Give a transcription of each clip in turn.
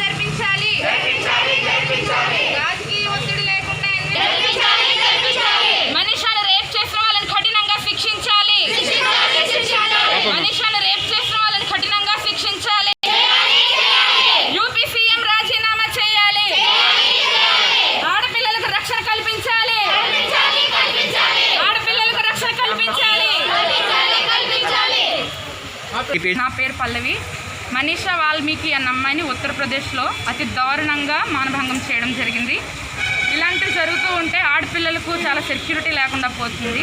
జరిపించాలి. రాజకీయ ఒత్తిడి లేకుండా రేప్ చేసిన వాళ్ళని కఠినంగా శిక్షించాలి. మనిషాను రేప్ చేసిన వాళ్ళని కఠినంగా శిక్షించాలి. యూపీ సీఎం రాజీనామా చేయాలి. ఆడపిల్లలకు రక్షణ కల్పించాలి. ఆడపిల్లలకు రక్షణ కల్పించాలి. నా పేరు పల్లవి. మనీషా వాల్మీకి అన్న అమ్మాయిని ఉత్తరప్రదేశ్లో అతి దారుణంగా మానభంగం చేయడం జరిగింది. ఇలాంటివి జరుగుతూ ఉంటే ఆడపిల్లలకు చాలా సెక్యూరిటీ లేకుండా పోతుంది.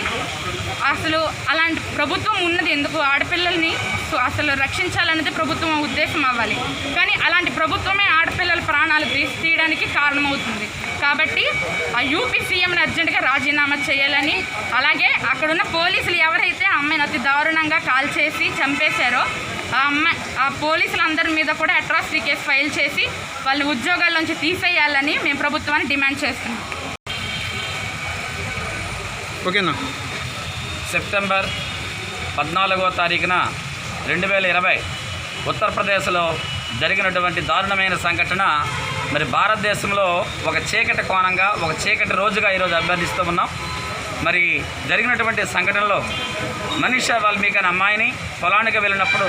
అసలు అలాంటి ప్రభుత్వం ఉన్నది ఎందుకు? ఆడపిల్లల్ని సో అసలు రక్షించాలనేది ప్రభుత్వం ఉద్దేశం అవ్వాలి. కానీ అలాంటి ప్రభుత్వమే ఆడపిల్లల ప్రాణాలు తీసి తీయడానికి కారణమవుతుంది. కాబట్టి ఆ యూపీ సీఎంని అర్జెంటుగా రాజీనామా చేయాలని అలాగే అక్కడున్న పోలీసులు ఎవరైతే అమ్మాయిని అతి దారుణంగా కాల్ చేసి చంపేశారో ఆ అమ్మాయి ఆ పోలీసులందరి మీద కూడా అట్రాసిటీ కేసు ఫైల్ చేసి వాళ్ళని నుంచి తీసేయాలని మేము ప్రభుత్వాన్ని డిమాండ్ చేస్తున్నాం. ఓకేనా? సెప్టెంబర్ పద్నాలుగో తారీఖున రెండు వేల ఇరవై ఉత్తరప్రదేశ్లో జరిగినటువంటి దారుణమైన సంఘటన. మరి భారతదేశంలో ఒక చీకటి కోణంగా ఒక చీకటి రోజుగా ఈరోజు అభ్యర్థిస్తూ ఉన్నాం. మరి జరిగినటువంటి సంఘటనలో మనీషా వాల్మీకి అనే అమ్మాయిని పొలానికి వెళ్ళినప్పుడు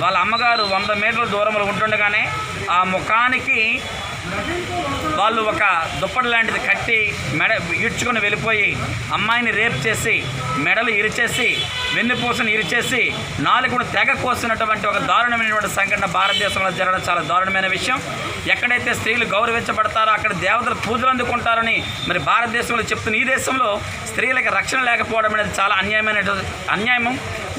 వాళ్ళ అమ్మగారు వంద మీటర్ల దూరంలో ఉంటుండగానే ఆ ముఖానికి వాళ్ళు ఒక దుప్పటి లాంటిది కట్టి మెడ ఈడ్చుకొని వెళ్ళిపోయి అమ్మాయిని రేప్ చేసి మెడలు ఇరిచేసి వెన్నుపూసను ఇరిచేసి నాలుగును తెగ కోసినటువంటి ఒక దారుణమైనటువంటి సంఘటన భారతదేశంలో జరగడం చాలా దారుణమైన విషయం. ఎక్కడైతే స్త్రీలు గౌరవించబడతారో అక్కడ దేవతలు పూజలు అందుకుంటారని మరి భారతదేశంలో చెప్తున్న ఈ దేశంలో స్త్రీలకు రక్షణ లేకపోవడం అనేది చాలా అన్యాయమైన అన్యాయం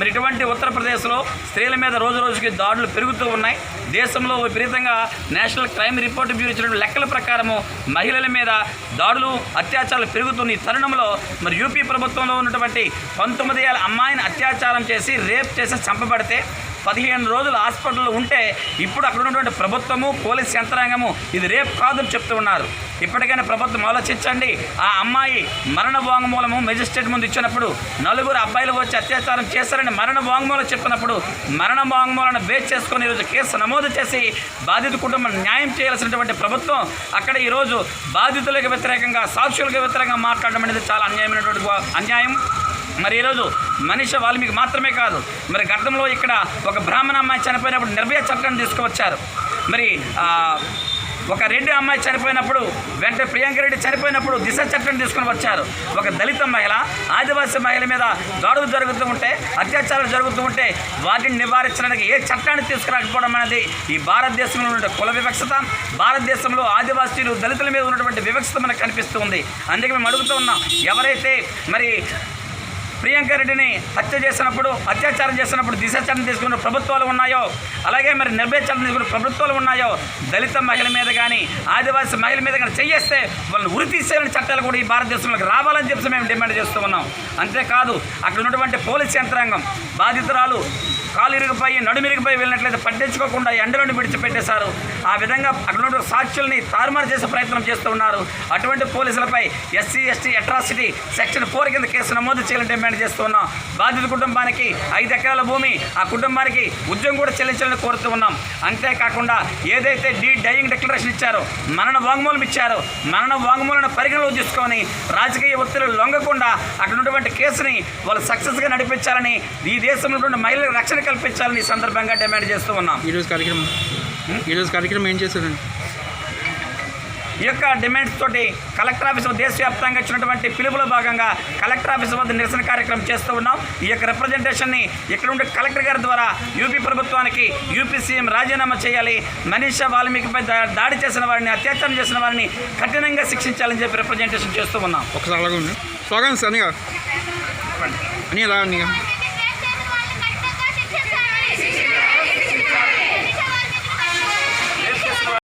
మరి ఇటువంటి ఉత్తరప్రదేశ్లో స్త్రీల మీద రోజు రోజుకి దాడులు పెరుగుతూ ఉన్నాయి. దేశంలో విపరీతంగా నేషనల్ క్రైమ్ రిపోర్ట్ బ్యూరో ఇచ్చిన లెక్కల ప్రకారము మహిళల మీద దాడులు అత్యాచారాలు పెరుగుతున్న ఈ తరుణంలో మరి యూపీ ప్రభుత్వంలో ఉన్నటువంటి పంతొమ్మిది ఏళ్ళ అమ్మాయిని అత్యాచారం చేసి రేప్ చేసి చంపబడితే పదిహేను రోజులు హాస్పిటల్లో ఉంటే ఇప్పుడు అక్కడ ఉన్నటువంటి ప్రభుత్వము పోలీస్ యంత్రాంగము ఇది రేపు కాదని చెప్తూ ఉన్నారు. ఇప్పటికైనా ప్రభుత్వం ఆలోచించండి. ఆ అమ్మాయి మరణ వాంగ్మూలము మెజిస్ట్రేట్ ముందు ఇచ్చినప్పుడు నలుగురు అబ్బాయిలు వచ్చి అత్యాచారం చేశారని మరణ వాంగ్మూలం చెప్పినప్పుడు మరణ వాంగ్మూలను బేస్ చేసుకొని ఈరోజు కేసు నమోదు చేసి బాధిత కుటుంబం న్యాయం చేయాల్సినటువంటి ప్రభుత్వం అక్కడ ఈరోజు బాధితులకు వ్యతిరేకంగా సాక్షులకు వ్యతిరేకంగా మాట్లాడడం అనేది చాలా అన్యాయమైనటువంటి అన్యాయం. మరి ఈరోజు మనిషి వాల్మీకి మాత్రమే కాదు మరి గతంలో ఇక్కడ ఒక బ్రాహ్మణ అమ్మాయి చనిపోయినప్పుడు నిర్భయ చట్టాన్ని తీసుకువచ్చారు. మరి ఒక రెడ్డి అమ్మాయి చనిపోయినప్పుడు వెంటనే ప్రియాంక రెడ్డి చనిపోయినప్పుడు దిశ చట్టం తీసుకుని వచ్చారు. ఒక దళిత మహిళ ఆదివాసీ మహిళ మీద దాడులు జరుగుతూ ఉంటే అత్యాచారాలు జరుగుతూ ఉంటే వాటిని నివారించడానికి ఏ చట్టాన్ని తీసుకురాకపోవడం అనేది ఈ భారతదేశంలో ఉన్న కుల వివక్షత భారతదేశంలో ఆదివాసీలు దళితుల మీద ఉన్నటువంటి వివక్షత మనకు కనిపిస్తూ ఉంది. అందుకే మేము అడుగుతూ ఉన్నాం ఎవరైతే మరి ప్రియాంక రెడ్డిని హత్య చేసినప్పుడు అత్యాచారం చేసినప్పుడు దిశ చట్టం తీసుకున్న ప్రభుత్వాలు ఉన్నాయో అలాగే మరి నిర్భయ చట్టం తీసుకున్న ప్రభుత్వాలు ఉన్నాయో దళిత మహిళ మీద కానీ ఆదివాసీ మహిళ మీద కానీ చేయేస్తే వాళ్ళని ఉరితీసేయాలని చట్టాలు కూడా ఈ భారతదేశంలోకి రావాలని చెప్పి మేము డిమాండ్ చేస్తూ ఉన్నాం. అంతేకాదు అక్కడ ఉన్నటువంటి పోలీస్ యంత్రాంగం బాధితురాలు కాలు ఇరిగిపోయి నడుమిరిగిపోయి వెళ్ళినట్లయితే పట్టించుకోకుండా ఎండలను విడిచిపెట్టేశారు. ఆ విధంగా అక్కడ సాక్షుల్ని తారుమారు చేసే ప్రయత్నం చేస్తూ ఉన్నారు. అటువంటి పోలీసులపై SC ST atrocity section four కింద కేసు నమోదు చేయాలని డిమాండ్ చేస్తూ ఉన్నాం. బాధిత కుటుంబానికి ఐదు ఎకరాల భూమి ఆ కుటుంబానికి ఉద్యోగం కూడా చెల్లించాలని కోరుతూ ఉన్నాం. అంతేకాకుండా ఏదైతే డీ డైయింగ్ డిక్లరేషన్ ఇచ్చారో మరణ వాంగ్మూలం ఇచ్చారో మరణ వాంగ్మూలను పరిగణలో తీసుకొని రాజకీయ ఒత్తిడి లొంగకుండా అక్కడ ఉన్నటువంటి కేసుని వాళ్ళు సక్సెస్గా నడిపించాలని ఈ దేశంలో ఉన్నటువంటి మహిళల రక్షణ కల్పించాలని ఈ సందర్భంగా డిమాండ్ చేస్తూ ఉన్నాం. ఈరోజు కార్యక్రమం ఈరోజు కార్యక్రమం ఏం చేస్తారండి ఈ యొక్క డిమాండ్స్ తోటి కలెక్టర్ ఆఫీస్ వద్ద దేశవ్యాప్తంగా ఇచ్చినటువంటి పిలుపులో భాగంగా కలెక్టర్ ఆఫీస్ వద్ద నిరసన కార్యక్రమం చేస్తూ ఉన్నాం. ఈ యొక్క రిప్రజెంటేషన్ని ఇక్కడ ఉండే కలెక్టర్ గారి ద్వారా యూపీ ప్రభుత్వానికి యూపీ సీఎం రాజీనామా చేయాలి. మనీషా వాల్మీకిపై దాడి చేసిన వారిని అత్యాచారం చేసిన వారిని కఠినంగా శిక్షించాలని చెప్పి రిప్రజెంటేషన్ చేస్తూ ఉన్నాం. ఒకసారి అలాగే స్లోగన్స్ అనిగా. అని